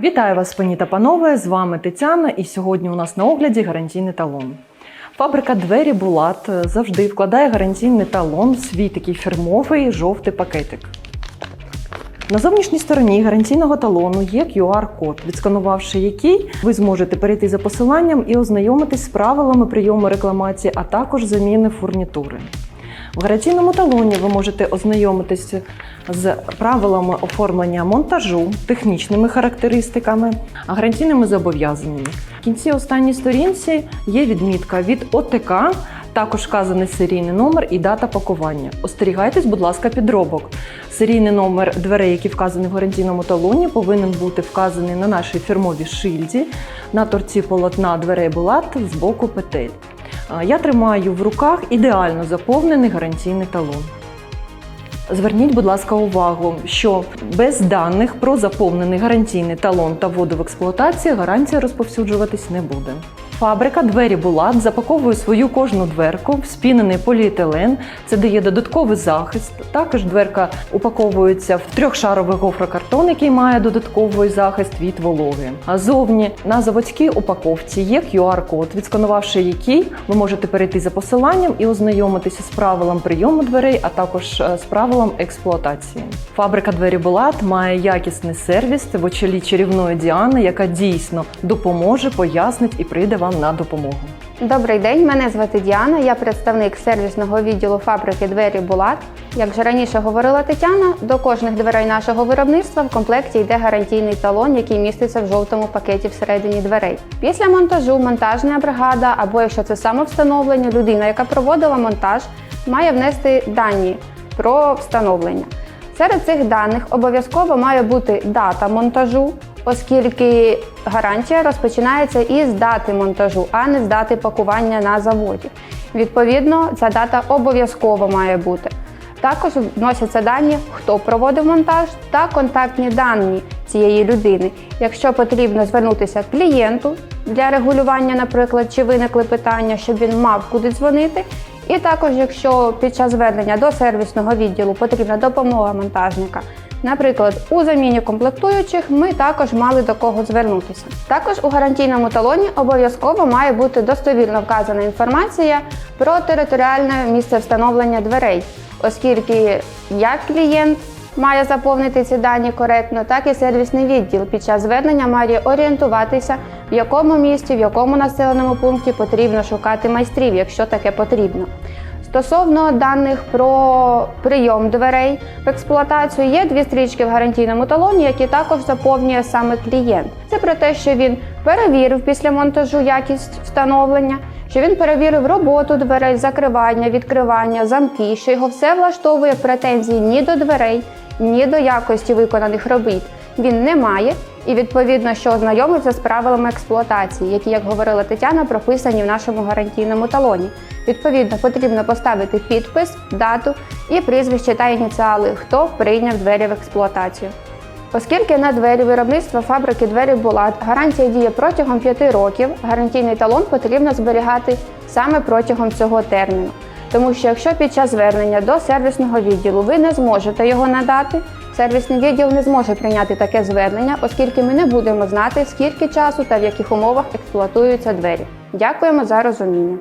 Вітаю вас, пані та панове! З вами Тетяна, і сьогодні у нас на огляді гарантійний талон. Фабрика двері Булат завжди вкладає гарантійний талон в свій такий фірмовий жовтий пакетик. На зовнішній стороні гарантійного талону є QR-код, відсканувавши який ви зможете перейти за посиланням і ознайомитись з правилами прийому рекламації, а також заміни фурнітури. В гарантійному талоні ви можете ознайомитися з правилами оформлення монтажу, технічними характеристиками, гарантійними зобов'язаннями. В кінці останній сторінці є відмітка від ОТК, також вказаний серійний номер і дата пакування. Остерігайтесь, будь ласка, підробок. Серійний номер дверей, який вказаний в гарантійному талоні, повинен бути вказаний на нашій фірмовій шильді на торці полотна дверей Булат з боку петель. Я тримаю в руках ідеально заповнений гарантійний талон. Зверніть, будь ласка, увагу, що без даних про заповнений гарантійний талон та воду в експлуатацію гарантія розповсюджуватись не буде. Фабрика двері Булат запаковує свою кожну дверку в спінений поліетилен. Це дає додатковий захист. Також дверка упаковується в трьохшаровий гофрокартон, який має додатковий захист від вологи. А зовні на заводській упаковці є QR-код, відсканувавши який ви можете перейти за посиланням і ознайомитися з правилом прийому дверей, а також е, з правилом експлуатації. Фабрика двері Булат має якісний сервіс в очолі чарівної Діани, яка дійсно допоможе, пояснить і прийде вам на допомогу. Добрий день, мене звати Діана. Я представник сервісного відділу фабрики двері Булат. Як вже раніше говорила Тетяна, до кожних дверей нашого виробництва в комплекті йде гарантійний талон, який міститься в жовтому пакеті всередині дверей. Після монтажу монтажна бригада, або якщо це самовстановлення, людина, яка проводила монтаж, має внести дані про встановлення. Серед цих даних обов'язково має бути дата монтажу, оскільки гарантія розпочинається із дати монтажу, а не з дати пакування на заводі. Відповідно, ця дата обов'язково має бути. Також вносяться дані, хто проводив монтаж та контактні дані цієї людини. Якщо потрібно звернутися клієнту для регулювання, наприклад, чи виникли питання, щоб він мав куди дзвонити. І також, якщо під час звернення до сервісного відділу потрібна допомога монтажника, наприклад, у заміні комплектуючих, ми також мали до кого звернутися. Також у гарантійному талоні обов'язково має бути достовірно вказана інформація про територіальне місце встановлення дверей, оскільки як клієнт має заповнити ці дані коректно, так і сервісний відділ під час звернення має орієнтуватися, в якому місті, в якому населеному пункті потрібно шукати майстрів, якщо таке потрібно. Стосовно даних про прийом дверей в експлуатацію, є дві стрічки в гарантійному талоні, які також заповнює саме клієнт. Це про те, що він перевірив після монтажу якість встановлення, що він перевірив роботу дверей, закривання, відкривання, замки, що його все влаштовує претензій ні до дверей, ні до якості виконаних робіт. Він не має і відповідно, що ознайомився з правилами експлуатації, які, як говорила Тетяна, прописані в нашому гарантійному талоні. Відповідно, потрібно поставити підпис, дату і прізвище та ініціали, хто прийняв двері в експлуатацію. Оскільки на двері виробництва фабрики двері Булат гарантія діє протягом 5 років, гарантійний талон потрібно зберігати саме протягом цього терміну. Тому що якщо під час звернення до сервісного відділу ви не зможете його надати, сервісний відділ не зможе прийняти таке звернення, оскільки ми не будемо знати, скільки часу та в яких умовах експлуатуються двері. Дякуємо за розуміння.